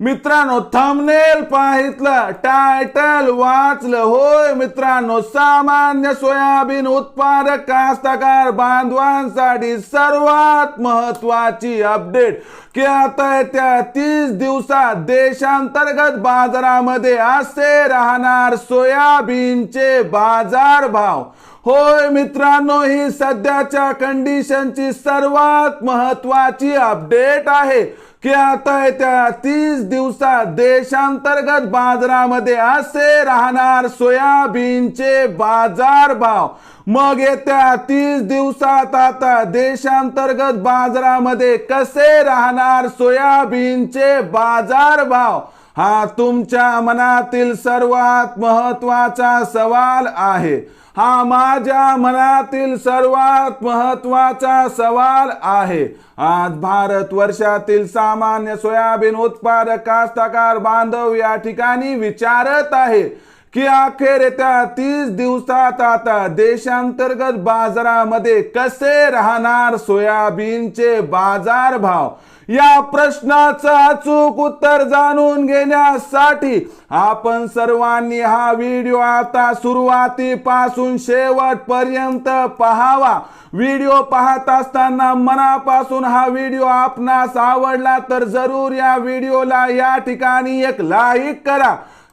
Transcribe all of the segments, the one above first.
मित्रांनो thumbnail पाहितलं title वाचलं. होय मित्रांनो सामान्य सोयाबीन उत्पादक कास्तकार बांधवांसाठी सर्वात महत्वाची अपडेट की आता येत्या तीस दिवसात देशांतर्गत बाजारामध्ये असे राहणार सोयाबीनचे बाजार भाव होय मित्रांनो ही सध्याच्या कंडिशनची सर्वात महत्वाची अपडेट आहे की आता येत्या तीस दिवसात देशांतर्गत बाजारामध्ये असे राहणार सोयाबीनचे बाजार भाव मग येत्या तीस दिवसात आता देशांतर्गत बाजारामध्ये कसे राहणार सोयाबीनचे बाजार भाव हा तुमच्या मनातील सर्वात महत्त्वाचा सवाल आहे. हा माझ्या मनातील सर्वात महत्त्वाचा सवाल आहे. आज भारत वर्षातील सामान्य सोयाबीन उत्पादक कास्तकार बांधव या ठिकाणी विचारत आहे. की अखेर येत्या तीस दिवसात आता देशांतर्गत बाजारामध्ये कसे राहणार सोयाबीनचे बाजार भाव या प्रश्नाचं अचूक उत्तर जाणून घेण्यासाठी आपण सर्वांनी हा व्हिडिओ आता सुरुवातीपासून शेवटपर्यंत पहावा. व्हिडिओ पाहत असताना मनापासून हा व्हिडिओ आपणास आवडला तर जरूर या व्हिडिओला या ठिकाणी एक लाईक करा.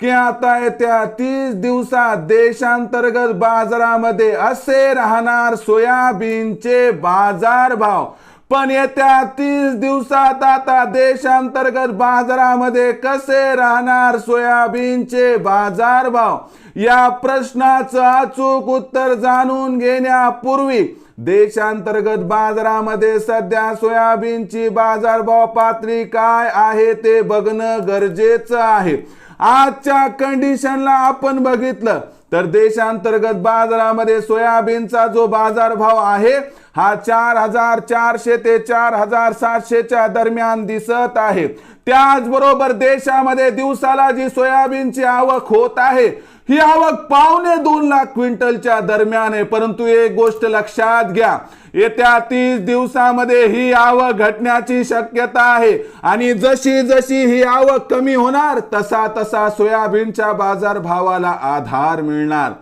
की आता येत्या तीस दिवसात देशांतर्गत बाजारामध्ये असे राहणार सोयाबीनचे बाजार भाव. पण येत्या तीस दिवसात आता देशांतर्गत बाजारामध्ये कसे राहणार सोयाबीनचे बाजार भाव? या प्रश्नाचं अचूक उत्तर जाणून घेण्यापूर्वी देशांतर्गत बाजारामध्ये सध्या सोयाबीनची बाजारभाव पातळी काय आहे ते बघणं गरजेचं आहे. आजच्या कंडिशनला आपण बघितलं तर देशांतर्गत बाजारामध्ये सोयाबीनचा जो बाजारभाव आहे हा चार हजार चारशे ते चार हजार सातशेच्या दरम्यान दिसत आहे. त्याचबरोबर देशामध्ये दिवसाला जी सोयाबीनची आवक होत आहे ही आवक पावणे दोन लाख क्विंटलच्या दरम्यान आहे. परंतु एक गोष्ट लक्षात घ्या येत्या तीस दिवसामध्ये ही आवक घटण्याची शक्यता आहे. आणि जशी जशी ही आवक कमी होणार तसा तसा सोयाबीनच्या बाजार भावाला आधार मिळणार.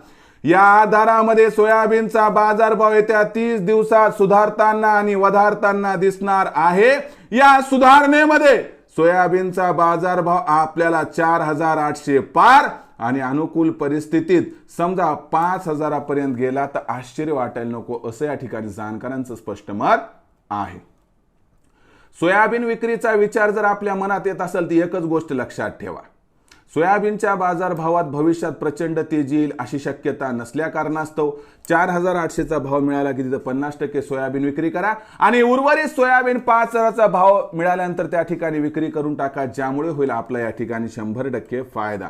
या आधारामध्ये सोयाबीनचा बाजारभाव येत्या तीस दिवसात सुधारताना आणि वधारताना दिसणार आहे. या सुधारणेमध्ये सोयाबीनचा बाजारभाव आपल्याला चार हजार आठशे पार आणि अनुकूल परिस्थितीत समजा पाच हजारापर्यंत गेला तर आश्चर्य वाटायला नको असं या ठिकाणी जाणकारांचं स्पष्ट मत आहे. सोयाबीन विक्रीचा विचार जर आपल्या मनात येत असेल तर एकच गोष्ट लक्षात ठेवा. सोयाबीनच्या बाजारभावात भविष्यात प्रचंड तेजी येईल अशी शक्यता नसल्या कारणास्तव चार हजार आठशेचा भाव मिळाला की तिथं पन्नास टक्के सोयाबीन विक्री करा. आणि उर्वरित सोयाबीन पाच हजाराचा भाव मिळाल्यानंतर त्या ठिकाणी विक्री करून टाका ज्यामुळे होईल आपला या ठिकाणी शंभर टक्के फायदा.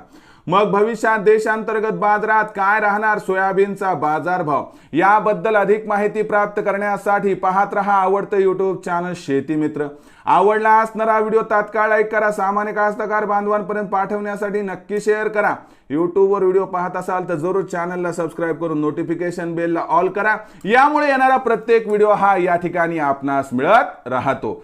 मग भविष्यात देशांतर्गत बाजारात काय राहणार सोयाबीनचा बाजारभाव? याबद्दल अधिक माहिती प्राप्त करण्यासाठी पाहत रहा आवडतं युट्यूब चॅनल शेती मित्र. आवडला असणारा व्हिडिओ तात्काळ लाईक करा. सामान्य कास्तकार बांधवांपर्यंत पाठवण्यासाठी नक्की शेअर करा. युट्यूबवर व्हिडिओ पाहत असाल तर जरूर चॅनलला सबस्क्राईब करून नोटिफिकेशन बेलला ऑल करा. यामुळे येणारा प्रत्येक व्हिडिओ हा या ठिकाणी आपणास मिळत राहतो.